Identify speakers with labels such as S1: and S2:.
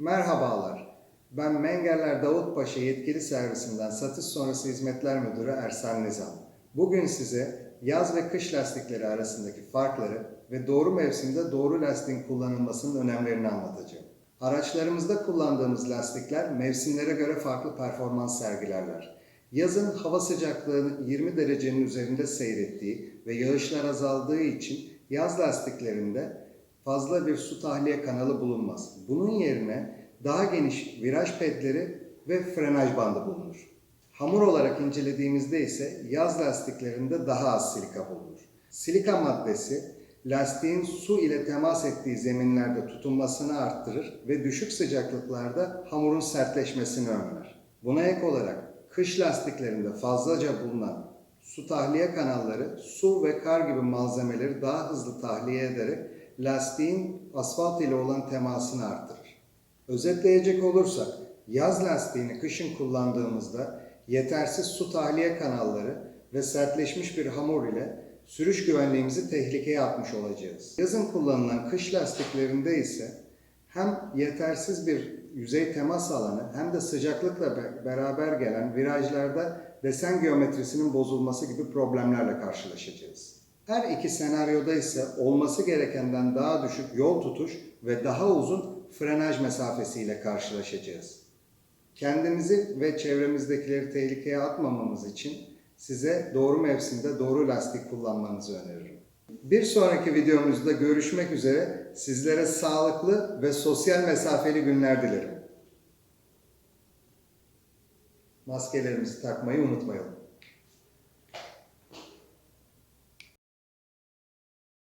S1: Merhabalar. Ben Mengerler Davutpaşa Yetkili Servisinden Satış Sonrası Hizmetler Müdürü Ersan Nizam. Bugün size yaz ve kış lastikleri arasındaki farkları ve doğru mevsimde doğru lastiğin kullanılmasının önemlerini anlatacağım. Araçlarımızda kullandığımız lastikler mevsimlere göre farklı performans sergilerler. Yazın hava sıcaklığının 20 derecenin üzerinde seyrettiği ve yağışlar azaldığı için yaz lastiklerinde fazla bir su tahliye kanalı bulunmaz. Bunun yerine daha geniş viraj pedleri ve frenaj bandı bulunur. Hamur olarak incelediğimizde ise yaz lastiklerinde daha az silika bulunur. Silika maddesi lastiğin su ile temas ettiği zeminlerde tutunmasını arttırır ve düşük sıcaklıklarda hamurun sertleşmesini önler. Buna ek olarak kış lastiklerinde fazlaca bulunan su tahliye kanalları su ve kar gibi malzemeleri daha hızlı tahliye ederek lastiğin asfalt ile olan temasını arttırır. Özetleyecek olursak yaz lastiğini kışın kullandığımızda yetersiz su tahliye kanalları ve sertleşmiş bir hamur ile sürüş güvenliğimizi tehlikeye atmış olacağız. Yazın kullanılan kış lastiklerinde ise hem yetersiz bir yüzey temas alanı hem de sıcaklıkla be- beraber gelen virajlarda desen geometrisinin bozulması gibi problemlerle karşılaşacağız. Her iki senaryoda ise olması gerekenden daha düşük yol tutuş ve daha uzun frenaj mesafesiyle karşılaşacağız. Kendimizi ve çevremizdekileri tehlikeye atmamamız için size doğru mevsimde doğru lastik kullanmanızı öneririm. Bir sonraki videomuzda görüşmek üzere sizlere sağlıklı ve sosyal mesafeli günler dilerim. Maskelerimizi takmayı unutmayalım.